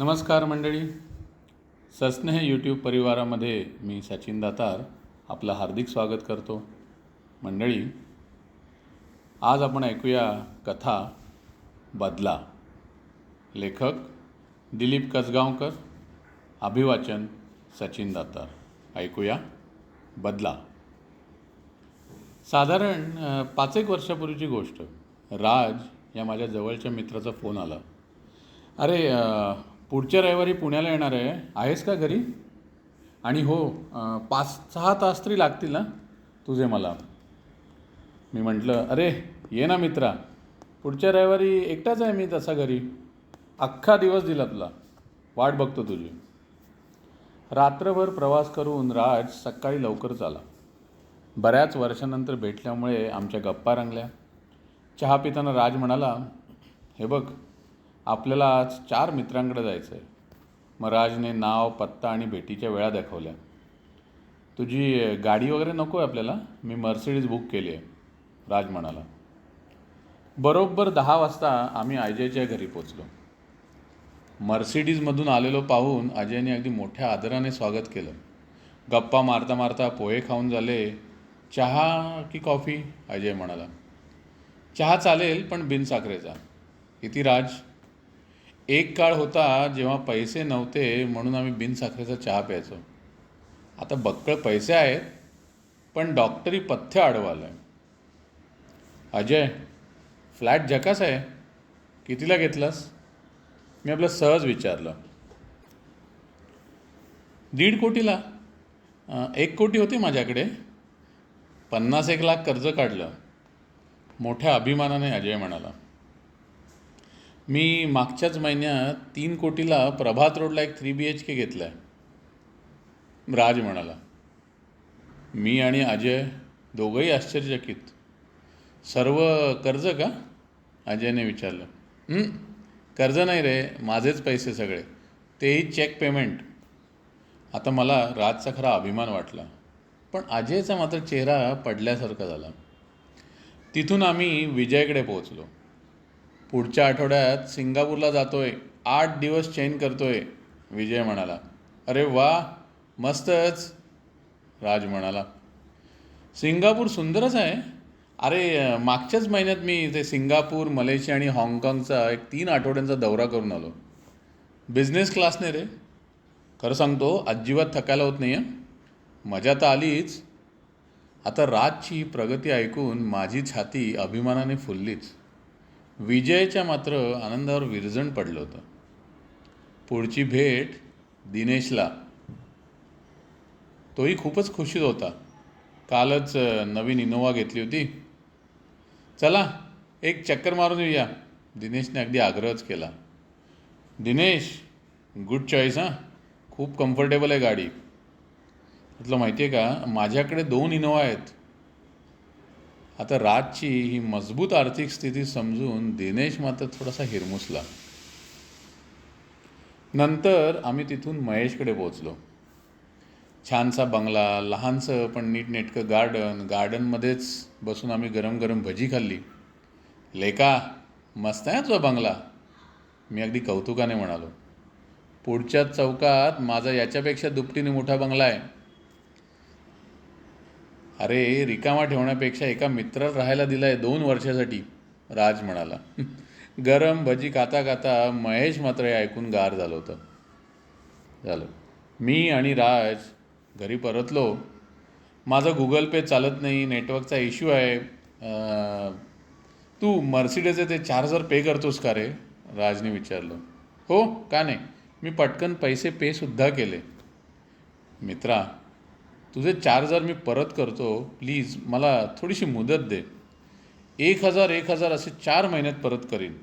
नमस्कार मंडळी. सस्नेह यूट्यूब परिवारामध्ये मी सचिन दातार आपलं हार्दिक स्वागत करतो. मंडळी आज आपण ऐकूया कथा बदला. लेखक दिलीप कसगावकर अभिवाचन सचिन दातार. ऐकूया बदला. साधारण पाच एक वर्षापूर्वीची गोष्ट. राज या माझ्या जवळच्या मित्राचा फोन आला. अरे पुढच्या रविवारी पुण्याला येणार आहे. आहेस का घरी? आणि हो पाच सहा तास तरी लागतील ना तुझे मला. मी म्हटलं अरे ये ना मित्रा. पुढच्या रविवारी एकटाच आहे मी तसा घरी. अख्खा दिवस दिला तुला. वाट बघतो तुझी. रात्रभर प्रवास करून राज सकाळी लवकरच आला. बऱ्याच वर्षानंतर भेटल्यामुळे आमच्या गप्पा रंगल्या. चहा पिताना राज म्हणाला हे बघ आपल्याला आज चार मित्रांकडे जायचं आहे. मग राजने नाव पत्ता आणि भेटीच्या वेळा दाखवल्या. तुझी गाडी वगैरे नको आहे आपल्याला? मी मर्सिडीज बुक केली आहे. राज म्हणाला. बरोबर दहा वाजता आम्ही अजयच्या घरी पोचलो. मर्सिडीजमधून आलेलो पाहून अजयने अगदी मोठ्या आदराने स्वागत केलं. गप्पा मारता मारता पोहे खाऊन झाले. चहा की कॉफी? अजय म्हणाला. चहा चालेल पण बिनसाखरेचा. किती राज एक काळ होता जेव्हा पैसे नव्हते म्हणून आम्ही बिनसाखरेचा चहा प्यायचो. आता बक्कळ पैसे आहेत पण डॉक्टरी पथ्य अडवालं आहे अजय फ्लॅट जकास आहे? कितीला घेतलास? मी आपलं सहज विचारलं. दीड कोटीला? एक कोटी होती माझ्याकडे. पन्नास एक लाख कर्ज काढलं. मोठ्या अभिमानाने अजय म्हणाला. मी मागच्याच महिन्यात तीन कोटीला प्रभात रोडला एक थ्री बी एच के घेतला आहे राज म्हणाला. मी आणि अजय दोघंही आश्चर्यचकित. सर्व कर्ज का? अजयने विचारलं. कर्ज नाही रे माझेच पैसे सगळे. तेही चेक पेमेंट आता मला राजचा खरा अभिमान वाटला. पण अजयचा मात्र चेहरा पडल्यासारखा झाला. तिथून आम्ही विजयकडे पोहोचलो. पुढच्या आठवड्यात सिंगापूरला जातो आहे आठ दिवस चेन आहे विजय म्हणाला. अरे वा मस्तच राज म्हणाला. सिंगापूर सुंदरच आहे. अरे मागच्याच महिन्यात मी ते सिंगापूर मलेशिया आणि हाँगकाँगचा एक तीन आठवड्यांचा दौरा करून आलो. बिझनेस क्लासने रे. खरं सांगतो अजिबात थकायला होत नाही आहे मजा तर आलीच. आता राजची प्रगती ऐकून माझी छाती अभिमानाने फुललीच. विजयच्या मात्र आनंदावर विरजण पडलं होतं. पुढची भेट दिनेशला. तोही खूपच खुशीत होता. कालच नवीन इनोवा घेतली होती. चला एक चक्कर मारून येऊया. दिनेशने अगदी आग्रहच केला. दिनेश गुड चॉईस हां. खूप कम्फर्टेबल आहे गाडी. तुला माहिती आहे का? माझ्याकडे दोन इनोवा आहेत. आता राजची ही मजबूत आर्थिक स्थिती समजून दिनेश मात्र थोडासा हिरमुसला. नंतर आम्ही तिथून महेशकडे पोहोचलो. छानसा बंगला लहानसं पण नीटनेटकं गार्डन गार्डनमध्येच बसून आम्ही गरम गरम भजी खाल्ली. लेका मस्त आहे हा तुझा बंगला. मी अगदी कौतुकाने म्हणालो. पुढच्या चौकात माझा याच्यापेक्षा दुपटीने मोठा बंगला आहे. अरे रिकामा ठेवण्यापेक्षा एका मित्राला राहायला दिलाय दोन वर्षासाठी. राज म्हणाला गरम भजी खाता खाता महेश मात्र हे ऐकून गार झालं होतं. झालं. मी आणि राज घरी परतलो. माझं गुगल पे चालत नाही नेटवर्कचा इश्यू आहे. तू मर्सिडीजचे ते चार हजार पे करतोस का रे? राजने विचारलं. हो का नाही? मी पटकन पैसे पेसुद्धा केले. मित्रा तुझे चार हजार मी परत करतो प्लीज मला थोडीशी मुदत दे. एक हजार एक हजार असे चार महिन्यात परत करीन.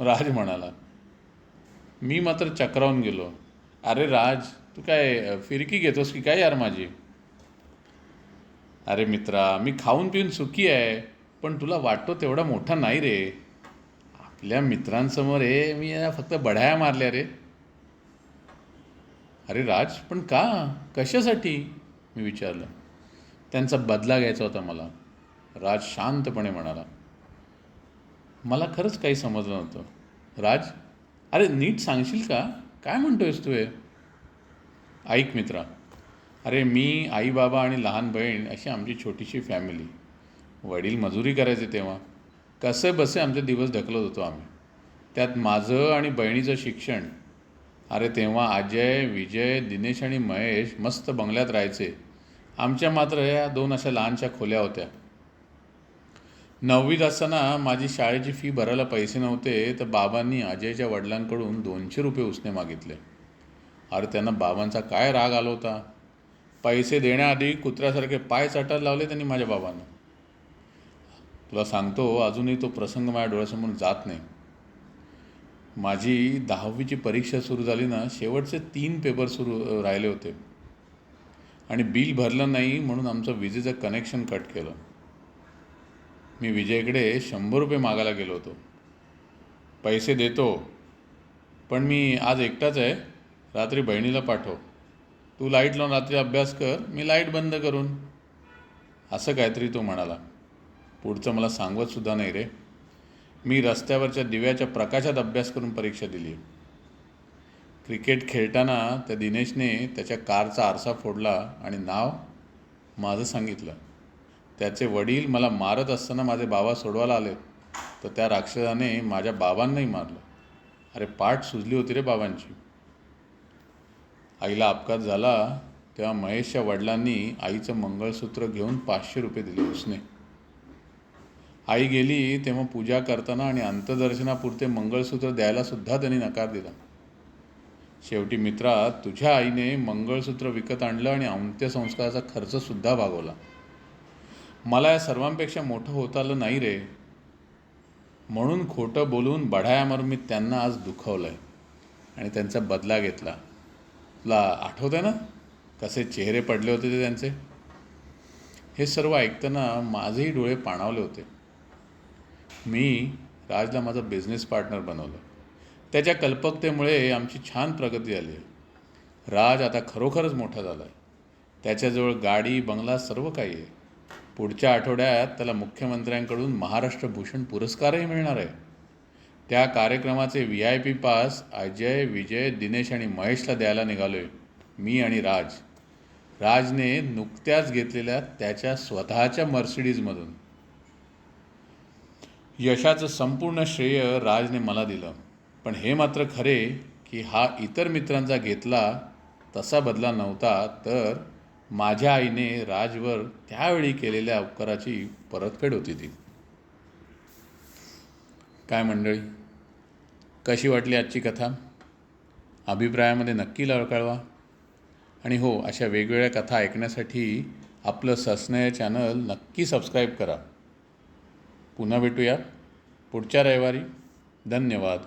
राज म्हणाला. मी मात्र चक्रावून गेलो. अरे राज तू काय फिरकी घेतोस की काय यार माझी? अरे मित्रा मी खाऊन पिऊन सुखी आहे पण तुला वाटतो तेवढा मोठा नाही रे. आपल्या मित्रांसमोर हे मी फक्त बढाया मारल्या रे. अरे राज पण का? कशासाठी? मी विचारलं. त्यांचा बदला घ्यायचा होता मला. राज शांतपणे म्हणाला. मला खरंच काही समजलं नव्हतं. राज अरे नीट सांगशील का? काय म्हणतोयस तू हे? ऐक मित्रा अरे मी आई बाबा आणि लहान बहीण अशी आमची छोटीशी फॅमिली वडील मजुरी करायचे तेव्हा. कसे बसे आमचे दिवस ढकलत होतो आम्ही. त्यात माझं आणि बहिणीचं शिक्षण अरे तेव्हा अजय विजय दिनेश आणि महेश मस्त बंगल्यात राहायचे. आमच्या मात्र या दोन अशा लहानशा खोल्या होत्या. नववीत असताना माझी शाळेची फी भरायला पैसे नव्हते तर बाबांनी अजयच्या वडिलांकडून दोनशे रुपये उसने मागितले. अरे त्यांना बाबांचा काय राग आला होता? पैसे देण्याआधी कुत्र्यासारखे पाय चाटायला लावले त्यांनी माझ्या बाबांना. तुला सांगतो अजूनही तो प्रसंग माझ्या डोळ्यासमोर जात नाही. माझी दहावीची परीक्षा सुरू झाली ना शेवटचे तीन पेपर सुरू राहिले होते. आणि बिल भरलं नाही म्हणून आमचं विजेचं कनेक्शन कट केलं. मी विजयकडे शंभर रुपये मागायला गेलो होतो. पैसे देतो पण मी आज एकटाच आहे. रात्री बहिणीला पाठव. तू लाइट लावून रात्री अभ्यास कर मी लाइट बंद करून. असं काहीतरी तो म्हणाला. पुढचं मला सांगवतसुद्धा नाही रे. मी रस्त्यावरच्या दिव्याच्या प्रकाशात अभ्यास करून परीक्षा दिली. क्रिकेट खेळताना त्या दिनेशने त्याच्या कारचा आरसा फोडला आणि नाव माझं सांगितलं. त्याचे वडील मला मारत असताना माझे बाबा सोडवायला आले तर त्या राक्षसाने माझ्या बाबांनाही मारलं. अरे पाठ सुजली होती रे बाबांची. आईला अपघात झाला तेव्हा महेशच्या वडिलांनी आईचं मंगळसूत्र घेऊन पाचशे रुपये दिले उसने. आई गेली तेव्हा पूजा करताना आणि अंतदर्शनापुरते मंगळसूत्र द्यायला सुद्धा त्यांनी नकार दिला. शेवटी मित्रा तुझ्या आईने मंगळसूत्र विकत आणलं आणि अंत्यसंस्काराचा खर्चसुद्धा भागवला. मला या सर्वांपेक्षा मोठं होता आलं नाही रे. म्हणून खोटं बोलून बढाया मारून मी त्यांना आज दुखवलं आहे आणि त्यांचा बदला घेतला. तुला आठवतं ना? कसे चेहरे पडले होते ते त्यांचे? हे सर्व ऐकताना माझेही डोळे पाणावले होते. मी राजला माझा बिझनेस पार्टनर बनवलं. त्याच्या कल्पकतेमुळे आमची छान प्रगती झाली आहे राज आता खरोखरच मोठा झाला आहे त्याच्याजवळ गाडी बंगला सर्व काही आहे. पुढच्या आठवड्यात त्याला मुख्यमंत्र्यांकडून महाराष्ट्र भूषण पुरस्कारही मिळणार आहे. त्या कार्यक्रमाचे V I P pass Ajay Vijay Dinesh आणि महेशला द्यायला निघालो आहे मी आणि राज. राजने नुकत्याच घेतलेल्या त्याच्या स्वतःच्या मर्सिडीजमधून यशाचं संपूर्ण श्रेय राजने मला दिलं. पण हे मात्र खरे की हा इतर मित्रांचा घेतला तसा बदला नव्हता तर माझ्या आईने राजवर त्यावेळी केलेल्या उपकाराची परतफेड होती ती. काय मंडळी? कशी वाटली आजची कथा? अभिप्रायामध्ये नक्की कळवा आणि हो अशा वेगवेगळ्या कथा ऐकण्यासाठी आपलं ससनय चॅनल नक्की सबस्क्राईब करा. पुन्हा भेटूयात. पुढच्या रविवारी. धन्यवाद.